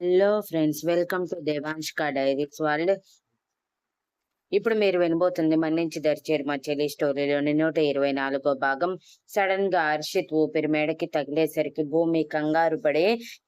Hello friends welcome to Devanshka diaries world. ఇప్పుడు మీరు వినబోతుంది మన్నించి దరిచేరు మా చెల్లి స్టోరీలోని నూట ఇరవై నాలుగో భాగం. సడన్గా హర్షిత్ ఊపిరి మేడకి తగిలేసరికి భూమి కంగారు పడి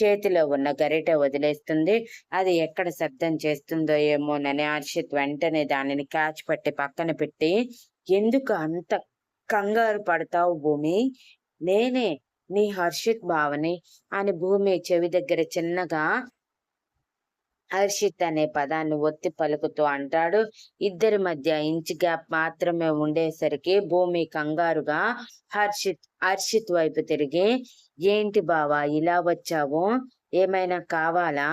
చేతిలో ఉన్న గరిట వదిలేస్తుంది. అది ఎక్కడ శబ్దం చేస్తుందో ఏమోనని హర్షిత్ వెంటనే దానిని క్యాచ్ పట్టి పక్కన పెట్టి ఎందుకు అంత కంగారు పడతావు భూమి? నేనే నీ హర్షిత్ భావని అని భూమి చెవి దగ్గర చిన్నగా హర్షిత్ అనే పదాన్ని ఒత్తి పలుకుతూ అంటాడు. ఇద్దరి మధ్య ఇంచ్ గ్యాప్ మాత్రమే ఉండేసరికి భూమి కంగారుగా హర్షిత్ హర్షిత్ వైపు తిరిగి ఏంటి బావా ఇలా వచ్చావు? ఏమైనా కావాలా?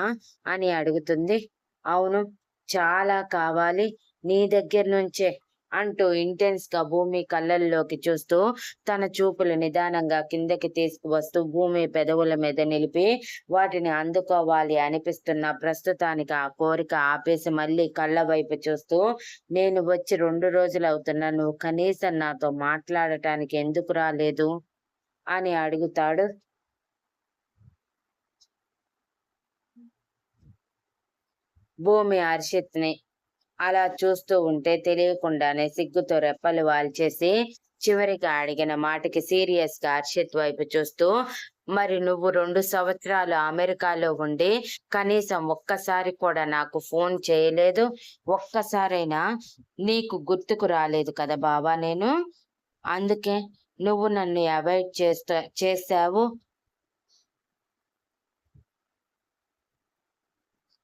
అని అడుగుతుంది. అవును చాలా కావాలి. నీ దగ్గర నుంచే అంటూ ఇంటెన్స్గా భూమి కళ్ళల్లోకి చూస్తూ తన చూపులు నిదానంగా కిందకి తీసుకువస్తూ భూమి పెదవుల మీద నిలిపి వాటిని అందుకోవాలి అనిపిస్తున్న ప్రస్తుతానికి ఆ కోరిక ఆపేసి మళ్ళీ కళ్ళ వైపు చూస్తూ నేను వచ్చి రెండు రోజులు అవుతున్నా నువ్వు కనీసం నాతో మాట్లాడటానికి ఎందుకు రాలేదు? అని అడుగుతాడు. భూమి హర్షిత్ని అలా చూస్తూ ఉంటే తెలియకుండానే సిగ్గుతో రెప్పలు వాల్చేసి చివరిగా అడిగిన మాటకి సీరియస్గా హర్షిత్ వైపు చూస్తూ మరి నువ్వు రెండు సంవత్సరాలు అమెరికాలో ఉండి కనీసం ఒక్కసారి కూడా నాకు ఫోన్ చేయలేదు? ఒక్కసారైనా నీకు గుర్తుకు రాలేదు కదా బాబా నేను? అందుకే నువ్వు నన్ను అవాయిడ్ చేస్తా చేసావు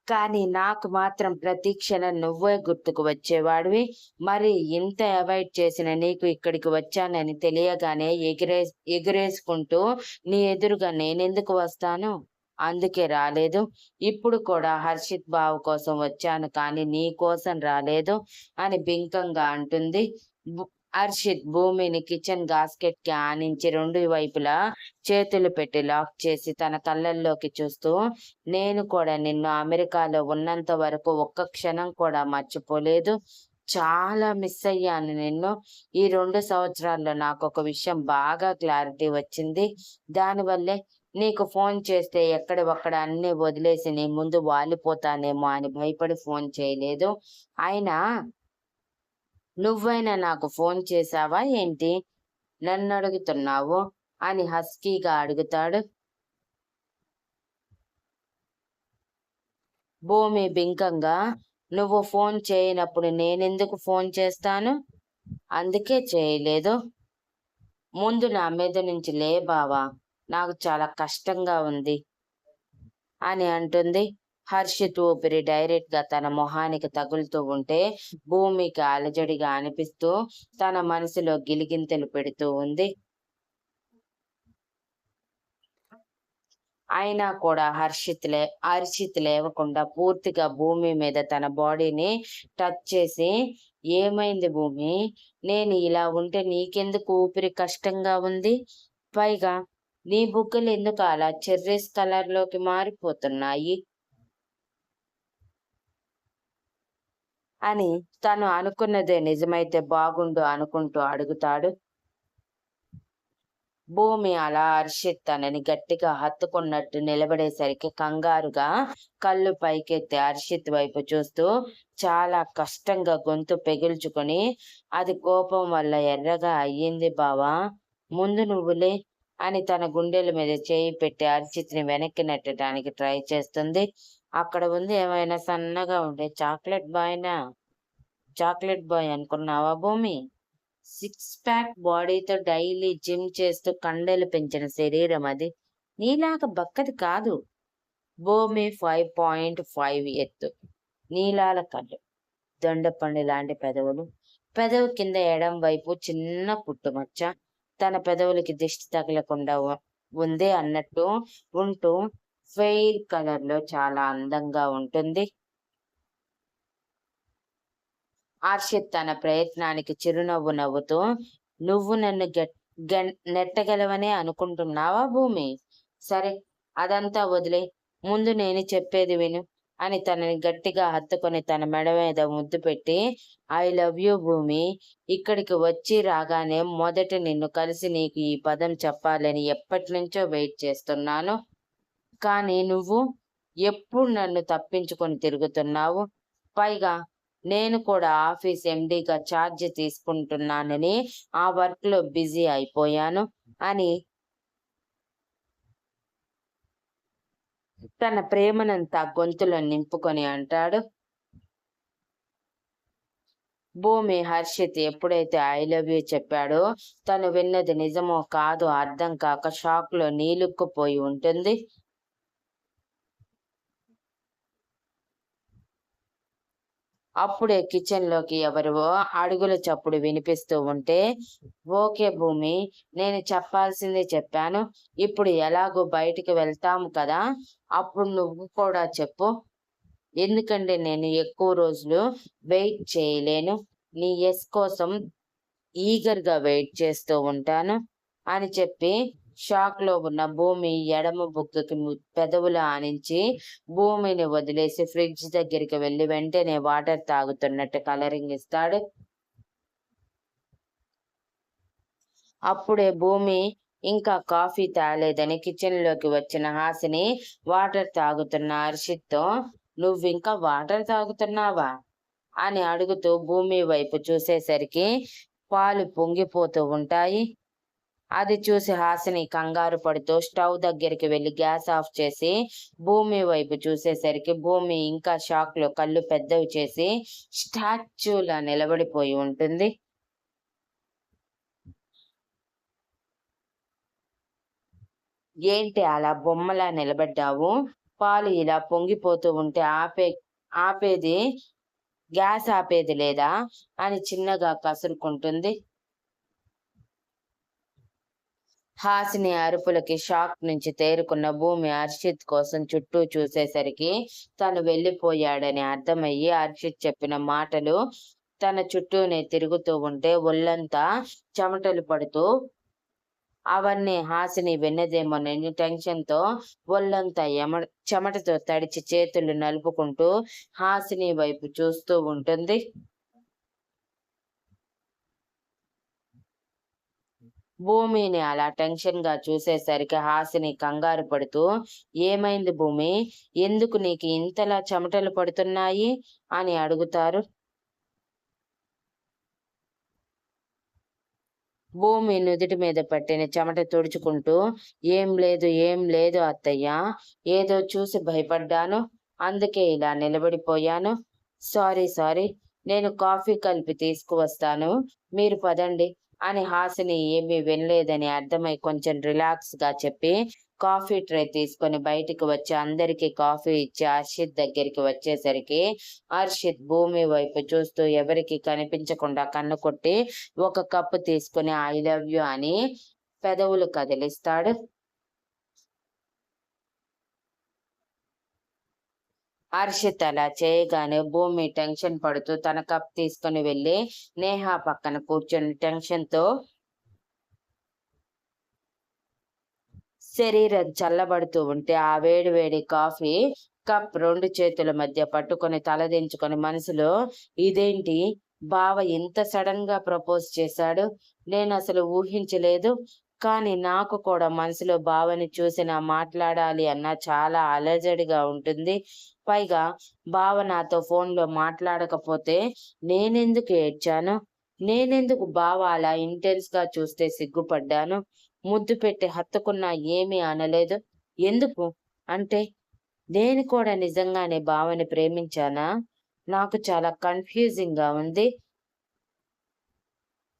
కానీ నాకు మాత్రం ప్రతి క్షణం నువ్వే గుర్తుకు వచ్చేవాడివి. మరి ఇంత అవాయిడ్ చేసిన నీకు ఇక్కడికి వచ్చానని తెలియగానే ఎగిరే ఎగిరేసుకుంటూ నీ ఎదురుగా నేనెందుకు వస్తాను? అందుకే రాలేదు. ఇప్పుడు కూడా హర్షిత్ బావు కోసం వచ్చాను కానీ నీ కోసం రాలేదు అని బింకంగా అంటుంది. హర్షిత్ భూమిని కిచెన్ గాస్కెట్కి ఆనించి రెండు వైపులా చేతులు పెట్టి లాక్ చేసి తన కళ్ళల్లోకి చూస్తూ నేను కూడా నిన్ను అమెరికాలో ఉన్నంత వరకు ఒక్క క్షణం కూడా మర్చిపోలేదు. చాలా మిస్ అయ్యాను నిన్ను. ఈ రెండు సంవత్సరాల్లో నాకు ఒక విషయం బాగా క్లారిటీ వచ్చింది. దానివల్లే నీకు ఫోన్ చేస్తే ఎక్కడ ఒక్కడ అన్ని వదిలేసి నీ ముందు వాలిపోతానేమో అని భయపడి ఫోన్ చేయలేదు. అయినా నువ్వైనా నాకు ఫోన్ చేశావా ఏంటి? నన్ను అడుగుతున్నావు అని హస్కీగా అడుగుతాడు. భూమి బింకంగా నువ్వు ఫోన్ చేయనప్పుడు నేనెందుకు ఫోన్ చేస్తాను? అందుకే చేయలేదు. ముందు నా మీద నుంచి లే బావా నాకు చాలా కష్టంగా ఉంది అని అంటుంది. హర్షిత్ ఊపిరి డైరెక్ట్గా తన మొహానికి తగులుతూ ఉంటే భూమికి అలజడిగా అనిపిస్తూ తన మనసులో గిలిగింతలు పెడుతూ ఉంది. అయినా కూడా హర్షిత్ లే హర్షిత్ లేవకుండా పూర్తిగా భూమి మీద తన బాడీని టచ్ చేసి ఏమైంది భూమి? నేను ఇలా ఉంటే నీకెందుకు ఊపిరి కష్టంగా ఉంది? పైగా నీ బుగ్గలు ఎందుకు అలా చెర్రీస్ కలర్లోకి మారిపోతున్నాయి? అని తను అనుకున్నదే నిజమైతే బాగుండు అనుకుంటూ అడుగుతాడు. భూమి అలా అర్షిత్ తనని గట్టిగా హత్తుకున్నట్టు నిలబడేసరికి కంగారుగా కళ్ళు పైకెత్తి అర్షిత్ వైపు చూస్తూ చాలా కష్టంగా గొంతు పెగిల్చుకుని అది కోపం వల్ల ఎర్రగా అయ్యింది బావా ముందు నువ్వులే అని తన గుండెల మీద చేయి పెట్టి అరిచిత్ని వెనక్కి నెట్టడానికి ట్రై చేస్తుంది. అక్కడ ఉంది ఏమైనా సన్నగా ఉండే చాక్లెట్ బాయ్నా? చాక్లెట్ బాయ్ అనుకున్నావా భూమి? సిక్స్ ప్యాక్ బాడీతో డైలీ జిమ్ చేస్తూ కండలు పెంచిన శరీరం అది. నీలాగా బక్కది కాదు. భూమి ఫైవ్ పాయింట్ ఫైవ్ ఎత్తు. నీలాల కళ్ళు. దొండపండు లాంటి పెదవులు. పెదవు కింద ఎడం వైపు చిన్న పుట్టుమచ్చ తన పెదవులకి దిష్టి తగలకుండా ఉంది అన్నట్టు ఉంటూ ఫెయిర్ కలర్లో చాలా అందంగా ఉంటుంది. హర్షిత్ తన ప్రయత్నానికి చిరునవ్వు నవ్వుతూ నువ్వు నన్ను నెట్టగలవనే అనుకుంటున్నావా భూమి? సరే అదంతా వదిలే. ముందు నేను చెప్పేది విను. అని తనని గట్టిగా హత్తుకొని తన మెడ మీద ముద్దు పెట్టి ఐ లవ్ యూ భూమి ఇక్కడికి వచ్చి రాగానే మొదట నిన్ను కలిసి నీకు ఈ పదం చెప్పాలని ఎప్పటి నుంచో వెయిట్ చేస్తున్నాను. కానీ నువ్వు ఎప్పుడు నన్ను తప్పించుకొని తిరుగుతున్నావు? పైగా నేను కూడా ఆఫీస్ ఎండీగా ఛార్జ్ తీసుకుంటున్నానని ఆ వర్క్లో బిజీ అయిపోయాను అని తన ప్రేమనంతా గొంతులో నింపుకొని అంటాడు. భూమి హర్షిత్ ఎప్పుడైతే ఐ లవ్ యూ చెప్పాడో తను విన్నది నిజమో కాదో అర్థం కాక షాక్లో నీలుక్కుపోయి ఉంటుంది. అప్పుడే కిచెన్లోకి ఎవరివో అడుగుల చప్పుడు వినిపిస్తూ ఉంటే ఓకే భూమి నేను చెప్పాల్సింది చెప్పాను. ఇప్పుడు ఎలాగో బయటికి వెళ్తాము కదా అప్పుడు నువ్వు కూడా చెప్పు. ఎందుకంటే నేను ఎక్కువ రోజులు వెయిట్ చేయలేను. నీ ఎస్ కోసం ఈగర్గా వెయిట్ చేస్తూ ఉంటాను అని చెప్పి షాక్లో ఉన్న భూమి ఎడమ బుగ్గకి పెదవులు ఆనించి భూమిని వదిలేసి ఫ్రిడ్జ్ దగ్గరికి వెళ్ళి వెంటనే వాటర్ తాగుతున్నట్టు కలరింగ్ ఇస్తాడు. అప్పుడే భూమి ఇంకా కాఫీ తాగలేదని కిచెన్లోకి వచ్చిన హాసిని వాటర్ తాగుతున్న హర్షిత్తో నువ్వింకా వాటర్ తాగుతున్నావా? అని అడుగుతూ భూమి వైపు చూసేసరికి పాలు పొంగిపోతూ ఉంటాయి. అది చూసి హాసిని కంగారు పడుతూ స్టవ్ దగ్గరికి వెళ్ళి గ్యాస్ ఆఫ్ చేసి భూమి వైపు చూసేసరికి భూమి ఇంకా షాక్లో కళ్ళు పెద్దవి చేసి స్టాచ్యూలా నిలబడిపోయి ఉంటుంది. ఏంటి అలా బొమ్మలా నిలబడ్డావు? పాలు ఇలా పొంగిపోతూ ఉంటే ఆపే ఆపేది గ్యాస్ ఆపేది లేదా? అని చిన్నగా కసురుకుంటుంది. హాసిని అరుపులకి షాక్ నుంచి తేరుకున్న భూమి హర్షిత్ కోసం చుట్టూ చూసేసరికి తను వెళ్ళిపోయాడని అర్థమయ్యి హర్షిత్ చెప్పిన మాటలు తన చుట్టూనే తిరుగుతూ ఉంటే ఒళ్ళంతా చెమటలు పడుతూ అవన్నీ హాసిని విన్నదేమోనని టెన్షన్తో ఒళ్ళంతా ఎమ చెమటతో తడిచి చేతులు నలుపుకుంటూ హాసిని వైపు చూస్తూ ఉంటుంది. భూమిని అలా టెన్షన్గా చూసేసరికి హాసిని కంగారు పడుతూ ఏమైంది భూమి? ఎందుకు నీకు ఇంతలా చెమటలు పడుతున్నాయి? అని అడుగుతారు. భూమి నుదుటి మీద పట్టిన చెమట తుడుచుకుంటూ ఏం లేదు ఏం లేదు అత్తయ్య ఏదో చూసి భయపడ్డాను అందుకే ఇలా నిలబడిపోయాను. సారీ సారీ నేను కాఫీ కలిపి తీసుకువస్తాను. మీరు పదండి. అని హాసిని ఏమీ వినలేదని అర్థమై కొంచెం రిలాక్స్గా చెప్పి కాఫీ ట్రే తీసుకొని బయటికి వచ్చి అందరికి కాఫీ ఇచ్చి హర్షిత్ దగ్గరికి వచ్చేసరికి హర్షిత్ భూమి వైపు చూస్తూ ఎవరికి కనిపించకుండా కన్ను కొట్టి ఒక కప్పు తీసుకుని ఐ లవ్ యు అని పెదవులు కదిలిస్తాడు. హర్షిత్ అలా చేయగానే భూమి టెన్షన్ పడుతూ తన కప్ తీసుకుని వెళ్ళి నేహ పక్కన కూర్చొని టెన్షన్తో శరీరం చల్లబడుతూ ఉంటే ఆ వేడి వేడి కాఫీ కప్ రెండు చేతుల మధ్య పట్టుకొని తలదించుకొని మనసులో ఇదేంటి? బావ ఇంత సడన్గా ప్రపోజ్ చేశాడు. నేను అసలు ఊహించలేదు. కానీ నాకు కూడా మనసులో బావని చూసిన మాట్లాడాలి అన్న చాలా అలజడిగా ఉంటుంది. పైగా బావ నాతో ఫోన్లో మాట్లాడకపోతే నేనెందుకు ఏడ్చాను? నేనెందుకు బావ అలా ఇంటెన్స్గా చూస్తే సిగ్గుపడ్డాను? ముద్దు పెట్టి హత్తుకున్నా ఏమీ అనలేదు. ఎందుకు? అంటే నేను కూడా నిజంగానే బావని ప్రేమించానా? నాకు చాలా కన్ఫ్యూజింగ్గా ఉంది.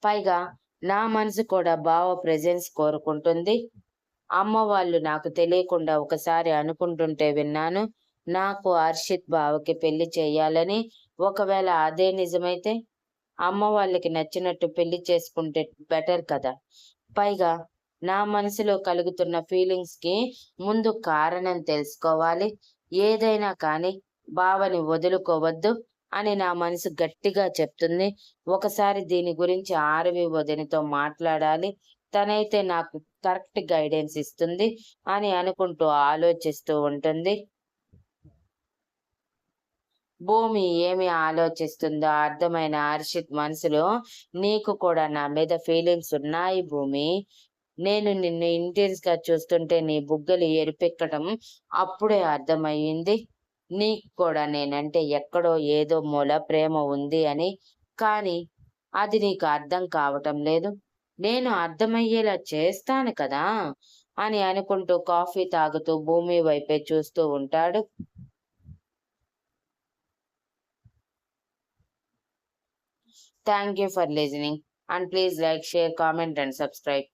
పైగా నా మనసు కూడా బావ ప్రెజెన్స్ కోరుకుంటుంది. అమ్మ వాళ్ళు నాకు తెలియకుండా ఒకసారి అనుకుంటుంటే విన్నాను నాకు హర్షిత్ బావకి పెళ్ళి చేయాలని. ఒకవేళ అదే నిజమైతే అమ్మ వాళ్ళకి నచ్చినట్టు పెళ్ళి చేసుకుంటే బెటర్ కదా. పైగా నా మనసులో కలుగుతున్న ఫీలింగ్స్కి ముందు కారణం తెలుసుకోవాలి. ఏదైనా కానీ బావని వదులుకోవద్దు. అని నా మనసు గట్టిగా చెప్తుంది. ఒకసారి దీని గురించి ఆరవి వదినతో మాట్లాడాలి. తనైతే నాకు కరెక్ట్ గైడెన్స్ ఇస్తుంది అని అనుకుంటూ ఆలోచిస్తూ ఉంటుంది. భూమి ఏమి ఆలోచిస్తుందో అర్థమైన హర్షిత్ మనసులో నీకు కూడా నా మీద ఫీలింగ్స్ ఉన్నాయి భూమి. నేను నిన్ను ఇంటెన్స్గా చూస్తుంటే నీ బుగ్గలు ఎరిపెక్కడం అప్పుడే అర్థమయ్యింది. నీకు కూడా నేనంటే ఎక్కడో ఏదో మూల ప్రేమ ఉంది అని. కానీ అది నీకు అర్థం కావటం లేదు. నేను అర్థమయ్యేలా చేస్తాను కదా అని అనుకుంటూ కాఫీ తాగుతూ భూమి వైపే చూస్తూ ఉంటాడు. Thank you for listening and please like share comment and subscribe.